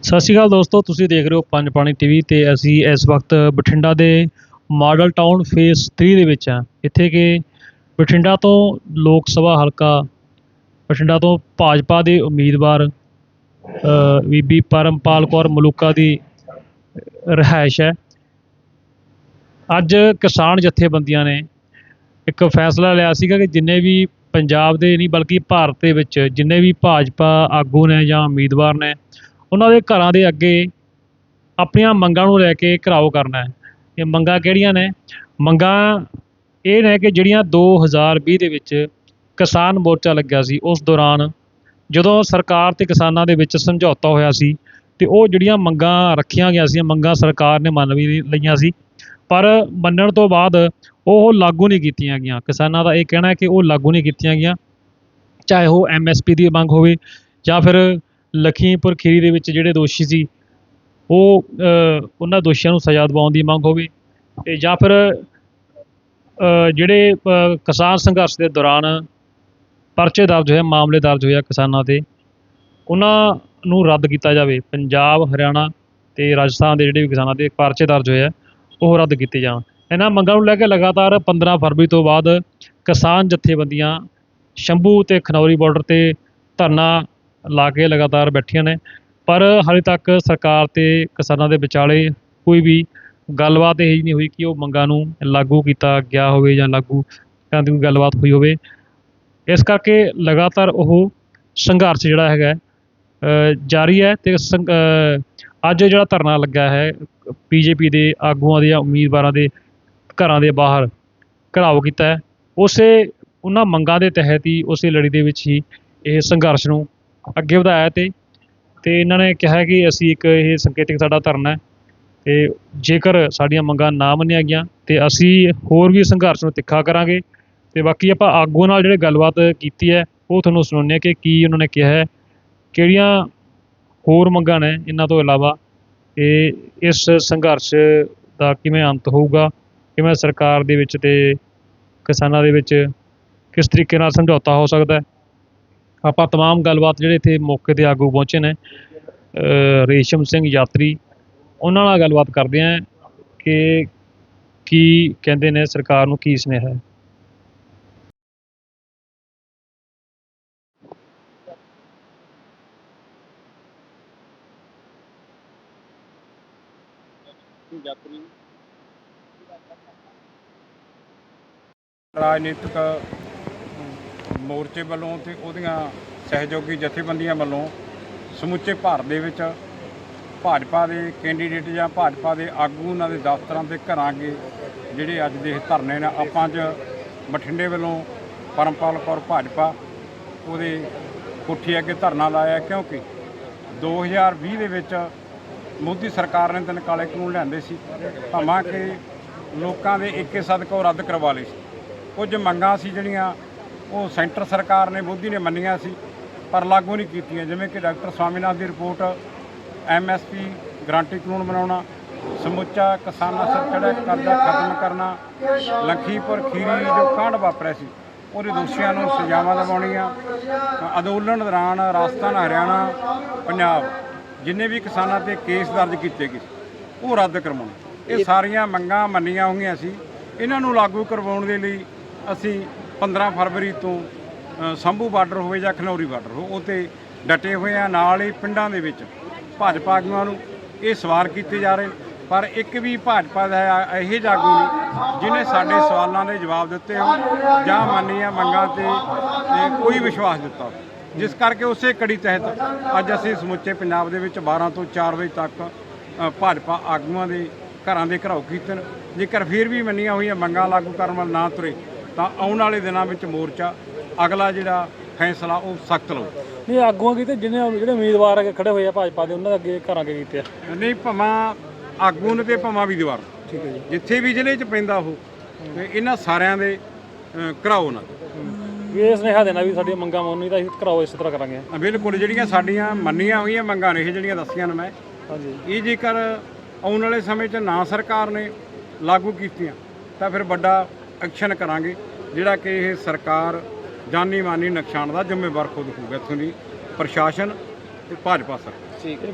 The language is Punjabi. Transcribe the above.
ਸਤਿ ਸ਼੍ਰੀ ਅਕਾਲ ਦੋਸਤੋ ਤੁਸੀਂ ਦੇਖ ਰਹੇ ਹੋ ਪੰਜ ਪਾਣੀ ਟੀਵੀ ਤੇ ਅਸੀਂ ਇਸ ਵਕਤ ਬਠਿੰਡਾ ਦੇ ਮਾਡਲ ਟਾਊਨ ਫੇਸ 3 ਦੇ ਵਿੱਚ ਹਾਂ। ਇੱਥੇ ਕਿ ਬਠਿੰਡਾ ਤੋਂ ਲੋਕ ਸਭਾ ਹਲਕਾ ਬਠਿੰਡਾ ਤੋਂ ਭਾਜਪਾ ਦੇ ਉਮੀਦਵਾਰ ਅ, ਬੀਬੀ ਪਰਮਪਾਲ ਕੌਰ ਮਲੂਕਾ ਦੀ ਰਿਹਾਇਸ਼ ਹੈ। ਅੱਜ ਕਿਸਾਨ ਜਥੇਬੰਦੀਆਂ ਨੇ ਇੱਕ ਫੈਸਲਾ ਲਿਆ ਸੀਗਾ ਕਿ ਜਿੰਨੇ ਵੀ ਪੰਜਾਬ ਦੇ ਨਹੀਂ ਬਲਕਿ ਭਾਰਤ ਦੇ ਵਿੱਚ ਜਿੰਨੇ ਵੀ ਭਾਜਪਾ ਆਗੂ ਨੇ ਜਾਂ ਉਮੀਦਵਾਰ ਨੇ ਉਹਨਾਂ ਦੇ ਘਰਾਂ ਦੇ ਅੱਗੇ ਆਪਣੀਆਂ ਮੰਗਾਂ ਨੂੰ ਲੈ ਕੇ ਘਿਰਾਓ ਕਰਨਾ ਹੈ। ਇਹ ਮੰਗਾਂ ਕਿਹੜੀਆਂ ਨੇ? ਮੰਗਾਂ ਇਹ ਨੇ ਕਿ ਜਿਹੜੀਆਂ 2020 ਦੇ ਵਿੱਚ ਕਿਸਾਨ ਮੋਰਚਾ ਲੱਗਿਆ ਸੀ, ਉਸ ਦੌਰਾਨ ਜਦੋਂ ਸਰਕਾਰ ਤੇ ਕਿਸਾਨਾਂ ਦੇ ਵਿੱਚ ਸਮਝੌਤਾ ਹੋਇਆ ਸੀ ਤੇ ਉਹ ਜਿਹੜੀਆਂ ਮੰਗਾਂ ਰੱਖੀਆਂ ਗਈਆਂ ਸੀ, ਮੰਗਾਂ ਸਰਕਾਰ ਨੇ ਮੰਨ ਵੀ ਲਈਆਂ ਸੀ, ਪਰ ਮੰਨਣ ਤੋਂ ਬਾਅਦ ਉਹ ਲਾਗੂ ਨਹੀਂ ਕੀਤੀਆਂ ਗਈਆਂ। ਕਿਸਾਨਾਂ ਦਾ ਇਹ ਕਹਿਣਾ ਹੈ ਕਿ ਉਹ ਲਾਗੂ ਨਹੀਂ ਕੀਤੀਆਂ ਗਈਆਂ, ਚਾਹੇ ਉਹ ਐਮਐਸਪੀ ਦੀ ਮੰਗ ਹੋਵੇ ਜਾਂ ਫਿਰ ਲਖੀਮਪੁਰ ਖੀਰੀ ਦੇ ਵਿੱਚ ਜਿਹੜੇ ਦੋਸ਼ੀ ਸੀ, ਉਹ ਉਹਨਾਂ ਦੋਸ਼ੀਆਂ ਨੂੰ ਸਜ਼ਾ ਦਿਵਾਉਣ ਦੀ ਮੰਗ ਹੋਵੇ ਤੇ ਜਾਂ ਫਿਰ ਜਿਹੜੇ ਕਿਸਾਨ ਸੰਘਰਸ਼ ਦੇ ਦੌਰਾਨ ਪਰਚੇ ਦਰਜ ਹੋਏ, ਮਾਮਲੇ ਦਰਜ ਹੋਏ ਕਿਸਾਨਾਂ ਤੇ, ਉਹਨਾਂ ਨੂੰ ਰੱਦ ਕੀਤਾ ਜਾਵੇ। ਪੰਜਾਬ, ਹਰਿਆਣਾ ਤੇ ਰਾਜਸਥਾਨ ਦੇ ਜਿਹੜੇ ਵੀ ਕਿਸਾਨਾਂ ਦੇ ਪਰਚੇ ਦਰਜ ਹੋਏ ਆ, ਉਹ ਰੱਦ ਕੀਤੇ ਜਾਣ। ਇਹਨਾਂ ਮੰਗਾਂ ਨੂੰ ਲੈ ਕੇ ਲਗਾਤਾਰ 15 ਫਰਵਰੀ ਤੋਂ ਬਾਅਦ ਕਿਸਾਨ ਜਥੇਬੰਦੀਆਂ ਸ਼ੰਭੂ ਤੇ ਖਨੌਰੀ ਬਾਰਡਰ ਤੇ ਧਰਨਾ ਲਾ ਕੇ ਲਗਾਤਾਰ ਬੈਠੀਆਂ ਨੇ। ਪਰ ਹਾਲੇ ਤੱਕ ਸਰਕਾਰ ਤੇ ਕਿਸਾਨਾਂ ਦੇ ਵਿਚਾਲੇ ਕੋਈ ਵੀ ਗੱਲਬਾਤ ਇਹ ਜਿਹੀ ਨਹੀਂ ਹੋਈ ਕਿ ਉਹ ਮੰਗਾਂ ਨੂੰ ਲਾਗੂ ਕੀਤਾ ਗਿਆ ਹੋਵੇ ਜਾਂ ਲਾਗੂ ਕਰਨ ਦੀ ਗੱਲਬਾਤ ਹੋਈ ਹੋਵੇ। ਇਸ ਕਰਕੇ ਲਗਾਤਾਰ ਉਹ ਸੰਘਰਸ਼ ਜਿਹੜਾ ਹੈਗਾ ਜਾਰੀ ਹੈ ਤੇ ਸੰਘ- ਅੱਜ ਜਿਹੜਾ ਧਰਨਾ ਲੱਗਾ ਹੈ, ਬੀਜੇਪੀ ਦੇ ਆਗੂਆਂ ਦੇ ਜਾਂ ਉਮੀਦਵਾਰਾਂ ਦੇ ਘਰਾਂ ਦੇ ਬਾਹਰ ਘਰਾਓ ਕੀਤਾ ਹੈ। ਉਸੇ, ਉਹਨਾਂ ਮੰਗਾਂ ਦੇ ਤਹਿਤ ਹੀ ਉਸੇ ਲੜੀ ਦੇ ਵਿੱਚ ਹੀ ਇਹ ਸੰਘਰਸ਼ ਨੂੰ ਅੱਗੇ ਵਧਾਇਆ ਤੇ ਤੇ ਇਹਨਾਂ ਨੇ ਕਿਹਾ ਕਿ ਅਸੀਂ ਇੱਕ ਇਹ ਸੰਕੇਤਿਕ ਸਾਡਾ ਧਰਨਾ ਹੈ ਤੇ ਜੇਕਰ ਸਾਡੀਆਂ ਮੰਗਾਂ ਨਾ ਮੰਨੀਆਂ ਗਈਆਂ ਤੇ ਅਸੀਂ ਹੋਰ ਵੀ ਸੰਘਰਸ਼ ਨੂੰ ਤਿੱਖਾ ਕਰਾਂਗੇ ਤੇ ਬਾਕੀ ਆਪਾਂ ਆਗੂਆਂ ਨਾਲ ਜਿਹੜੇ ਗੱਲਬਾਤ ਕੀਤੀ ਹੈ, ਉਹ ਤੁਹਾਨੂੰ ਸੁਣਾਉਂਦੇ ਹਾਂ ਕਿ ਕੀ ਉਹਨਾਂ ਨੇ ਕਿਹਾ ਹੈ, ਕਿਹੜੀਆਂ ਹੋਰ ਮੰਗਾਂ ਨੇ ਇਹਨਾਂ ਤੋਂ ਇਲਾਵਾ ਇਹ ਇਸ ਸੰਘਰਸ਼ ਦਾ ਕਿਵੇਂ ਅੰਤ ਹੋਊਗਾ, ਕਿਵੇਂ ਸਰਕਾਰ ਦੇ ਵਿੱਚ ਤੇ ਕਿਸਾਨਾਂ ਦੇ ਵਿੱਚ ਕਿਸ ਤਰੀਕੇ ਨਾਲ ਸਮਝੌਤਾ ਹੋ ਸਕਦਾ ਹੈ ਆਪਾਂ ਤਮਾਮ ਗੱਲਬਾਤ ਜਿਹੜੇ ਇੱਥੇ ਮੌਕੇ ਤੇ ਆਗੂ ਪਹੁੰਚੇ ਨੇ ਰੇਸ਼ਮ ਸਿੰਘ ਯਾਤਰੀ, ਉਹਨਾਂ ਨਾਲ ਗੱਲਬਾਤ ਕਰਦੇ ਆਂ ਕਿ ਕੀ ਕਹਿੰਦੇ ਨੇ ਸਰਕਾਰ ਨੂੰ ਕੀ ਸੁਨੇਹਾ ਹੈ। ਰਾਜਨੀਤਿਕ ਮੋਰਚੇ ਵੱਲੋਂ ਤੇ ਉਹਦੀਆਂ ਸਹਿਯੋਗੀ ਜਥੇਬੰਦੀਆਂ ਵੱਲੋਂ ਸਮੁੱਚੇ ਭਾਰਤ ਦੇ ਵਿੱਚ ਭਾਜਪਾ ਦੇ ਕੈਂਡੀਡੇਟ ਜਾਂ ਭਾਜਪਾ ਦੇ ਆਗੂ ਉਹਨਾਂ ਦੇ ਦਫ਼ਤਰਾਂ ਤੇ ਘਰਾਂ ਅੱਗੇ ਜਿਹੜੇ ਅੱਜ ਦੇ ਇਹ ਧਰਨੇ ਨੇ, ਆਪਾਂ ਅੱਜ ਬਠਿੰਡੇ ਵੱਲੋਂ ਪਰਮਪਾਲ ਕੌਰ ਭਾਜਪਾ ਉਹਦੇ ਕੋਠੀ ਅੱਗੇ ਧਰਨਾ ਲਾਇਆ, ਕਿਉਂਕਿ 2020 ਦੇ ਵਿੱਚ ਮੋਦੀ ਸਰਕਾਰ ਨੇ ਤਿੰਨ ਕਾਲੇ ਕਾਨੂੰਨ ਲਿਆਂਦੇ ਸੀ, ਭਾਵਾਂ ਕਿ ਲੋਕਾਂ ਦੇ ਏਕੇ ਸਦਕਾ ਰੱਦ ਕਰਵਾ ਲਏ ਸੀ। ਕੁਝ ਮੰਗਾਂ ਸੀ ਜਿਹੜੀਆਂ ਉਹ ਸੈਂਟਰ ਸਰਕਾਰ ਨੇ, ਮੋਦੀ ਨੇ ਮੰਨੀਆਂ ਸੀ, ਪਰ ਲਾਗੂ ਨਹੀਂ ਕੀਤੀਆਂ। ਜਿਵੇਂ ਕਿ ਡਾਕਟਰ ਸਵਾਮੀਨਾਥਨ ਦੀ ਰਿਪੋਰਟ ਐਮਐਸਪੀ ਗਰੰਟੀ ਕਾਨੂੰਨ ਬਣਾਉਣਾ, ਸਮੁੱਚਾ ਕਿਸਾਨਾਂ ਸਿਰ ਚੜ੍ਹਿਆ, ਕਰਜ਼ਾ ਖਤਮ ਕਰਨਾ, ਲਖੀਪੁਰ ਖੀਰੀ ਜੋ ਕਾਂਡ ਵਾਪਰਿਆ ਸੀ, ਉਹਦੇ ਦੋਸ਼ੀਆਂ ਨੂੰ ਸਜ਼ਾਵਾਂ ਦਿਵਾਉਣੀਆਂ, ਅੰਦੋਲਨ ਦੌਰਾਨ ਰਾਜਸਥਾਨ, ਹਰਿਆਣਾ, ਪੰਜਾਬ, ਜਿੰਨੇ ਵੀ ਕਿਸਾਨਾਂ ਤੇ ਕੇਸ ਦਰਜ ਕੀਤੇ ਗਏ, ਉਹ ਰੱਦ ਕਰਵਾਉਣੇ। ਇਹ ਸਾਰੀਆਂ ਮੰਗਾਂ ਮੰਨੀਆਂ ਹੋਈਆਂ ਸੀ। ਇਹਨਾਂ ਨੂੰ ਲਾਗੂ ਕਰਵਾਉਣ ਦੇ ਲਈ ਅਸੀਂ 15 ਫਰਵਰੀ ਤੋਂ ਸੰਭੂ ਬਾਰਡਰ ਹੋਵੇ ਜਾਂ ਖਨੌਰੀ ਬਾਰਡਰ ਹੋ, ਉਹ ਤੇ ਡਟੇ ਹੋਏ ਆ ਨਾਲ ਹੀ ਪਿੰਡਾਂ ਦੇ ਵਿੱਚ ਭਾਜਪਾ ਆਗੂਆਂ ਨੂੰ ਇਹ ਸਵਾਰ ਕੀਤੇ ਜਾ ਰਹੇ ਪਰ ਇੱਕ ਵੀ ਭਾਜਪਾ ਦਾ ਇਹ ਜਾਗੂ ਨਹੀਂ ਜਿਨੇ ਸਾਡੇ ਸਵਾਲਾਂ ਦੇ ਜਵਾਬ ਦਿੱਤੇ ਹੋ ਜਾਂ ਮੰਨੀਆਂ ਮੰਗਾਂ ਤੇ ਕੋਈ ਵਿਸ਼ਵਾਸ ਦਿੱਤਾ ਜਿਸ ਕਰਕੇ ਉਸੇ ਕੜੀ ਤਹਿਤ ਅੱਜ ਅਸੀਂ ਸਮੁੱਚੇ ਪੰਜਾਬ ਦੇ ਵਿੱਚ 12 ਤੋਂ 4 ਵਜੇ ਤੱਕ ਭਾਜਪਾ ਆਗੂਆਂ ਦੇ ਘਰਾਂ ਦੇ ਘਰਾਓ ਕੀਤੇ ਨੇ। ਜੇਕਰ ਫਿਰ ਵੀ ਮੰਨੀਆਂ ਹੋਈਆਂ ਮੰਗਾਂ ਲਾਗੂ ਕਰਨ ਵੱਲ ਨਾ ਤੁਰੇ ਤਾਂ ਆਉਣ ਵਾਲੇ ਦਿਨਾਂ ਵਿੱਚ ਮੋਰਚਾ ਅਗਲਾ ਜਿਹੜਾ ਫੈਸਲਾ ਉਹ ਸਖਤ ਲਊ। ਨਹੀਂ ਆਗੂਆਂ ਕੀਤੇ ਜਿਹਨੇ ਜਿਹੜੇ ਉਮੀਦਵਾਰ ਅੱਗੇ ਖੜੇ ਹੋਏ ਆ ਭਾਜਪਾ ਦੇ ਉਹਨਾਂ ਦੇ ਅੱਗੇ ਘਰਾਂ ਅੱਗੇ ਕੀਤੇ ਆ। ਨਹੀਂ ਭਵਾਂ ਆਗੂ ਨੇ ਤੇ ਭਵਾਂ ਵੀ ਦੀਵਾਰ ਠੀਕ ਹੈ ਜੀ। ਜਿੱਥੇ ਵੀ ਜ਼ਿਲ੍ਹੇ 'ਚ ਪੈਂਦਾ ਉਹ ਤੇ ਇਹਨਾਂ ਸਾਰਿਆਂ ਦੇ ਘਰਾਓ ਨਾਲ। ਇਹ ਸੁਨੇਹਾ ਦੇਣਾ ਵੀ ਸਾਡੀਆਂ ਮੰਗਾਂ ਮੰਨੀ ਤਾਂ ਅਸੀਂ ਘਰਾਓ ਇਸੇ ਤਰ੍ਹਾਂ ਕਰਾਂਗੇ। ਬਿਲਕੁਲ ਜਿਹੜੀਆਂ ਸਾਡੀਆਂ ਮੰਨੀਆਂ ਹੋਈਆਂ ਮੰਗਾਂ ਨੇ ਇਹ ਜਿਹੜੀਆਂ ਦੱਸੀਆਂ ਨੇ ਮੈਂ। ਹਾਂਜੀ। ਇਹ ਜੇਕਰ ਆਉਣ ਵਾਲੇ ਸਮੇਂ 'ਚ ਨਾ ਸਰਕਾਰ ਨੇ ਲਾਗੂ ਕੀਤੀਆਂ ਤਾਂ ਫਿਰ ਵੱਡਾ ਐਕਸ਼ਨ ਕਰਾਂਗੇ, ਜਿਹੜਾ ਕਿ ਇਹ ਸਰਕਾਰ ਜਾਨੀ ਮਾਨੀ ਨੁਕਸਾਨ ਦਾ ਜ਼ਿੰਮੇਵਾਰ ਖੁਦ ਹੋਊਗਾ ਇੱਥੋਂ ਦੀ ਪ੍ਰਸ਼ਾਸਨ ਤੇ ਭਾਜਪਾ ਸਰਕਾਰ ਠੀਕ ਹੈ।